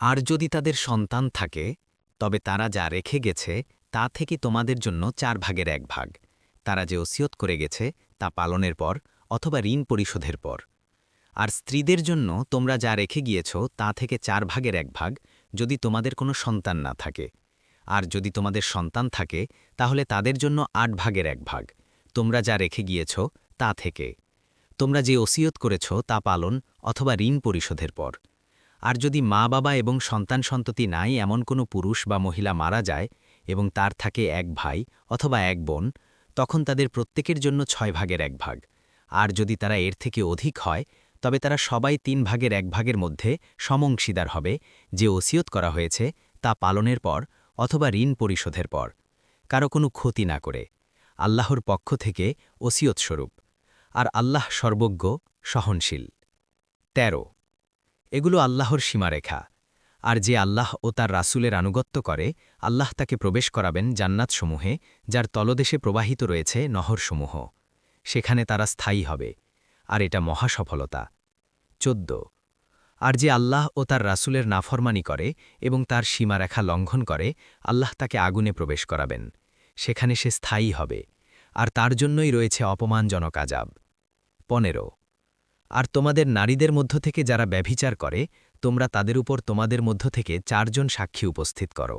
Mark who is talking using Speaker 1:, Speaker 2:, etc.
Speaker 1: আর যদি তাদের সন্তান থাকে, তবে তারা যা রেখে গেছে, তা থেকে তোমাদের জন্য চার ভাগের এক ভাগ। তারা যে ওসিয়ত করে গেছে, তা পালনের পর অথবা ঋণ পরিশোধের পর। আর স্ত্রীদের জন্য তোমরা যা রেখে গিয়েছ, তা থেকে চার ভাগের এক ভাগ যদি তোমাদের কোনো সন্তান না থাকে। আর যদি তোমাদের সন্তান থাকে, তাহলে তাদের জন্য আট ভাগের এক ভাগ। তোমরা যা রেখে গিয়েছ, তা থেকে। তোমরা যে ওসিয়ত করেছ, তা পালন অথবা ঋণ পরিশোধের পর। আর যদি মা বাবা এবং সন্তান সন্ততি নাই এমন কোনো পুরুষ বা মহিলা মারা যায় এবং তার থাকে এক ভাই অথবা এক বোন, তখন তাদের প্রত্যেকের জন্য ছয় ভাগের এক ভাগ। আর যদি তারা এর থেকে অধিক হয়, তবে তারা সবাই তিন ভাগের এক ভাগের মধ্যে সমংশীদার হবে, যে ওসিয়ত করা হয়েছে তা পালনের পর অথবা ঋণ পরিশোধের পর। কারও কোনো ক্ষতি না করে। আল্লাহর পক্ষ থেকে ওসিয়ত স্বরূপ আর আল্লাহ সর্বজ্ঞ, সহনশীল। ১৩ এগুলো আল্লাহর সীমারেখা। আর যে আল্লাহ ও তার রাসুলের আনুগত্য করে, আল্লাহ তাকে প্রবেশ করাবেন জান্নাতসমূহে, যার তলদেশে প্রবাহিত রয়েছে নহরসমূহ। সেখানে তারা স্থায়ী হবে। আর এটা মহা সফলতা চোদ্দ। আর যে আল্লাহ ও তার রাসুলের নাফরমানি করে এবং তার সীমারেখা লঙ্ঘন করে, আল্লাহ তাকে আগুনে প্রবেশ করাবেন। সেখানে সে স্থায়ী হবে। আর তার জন্যই রয়েছে অপমানজনক আজাব পনেরো। আর তোমাদের নারীদের মধ্য থেকে যারা ব্যভিচার করে, তোমরা তাদের উপর তোমাদের মধ্য থেকে চারজন সাক্ষী উপস্থিত করো।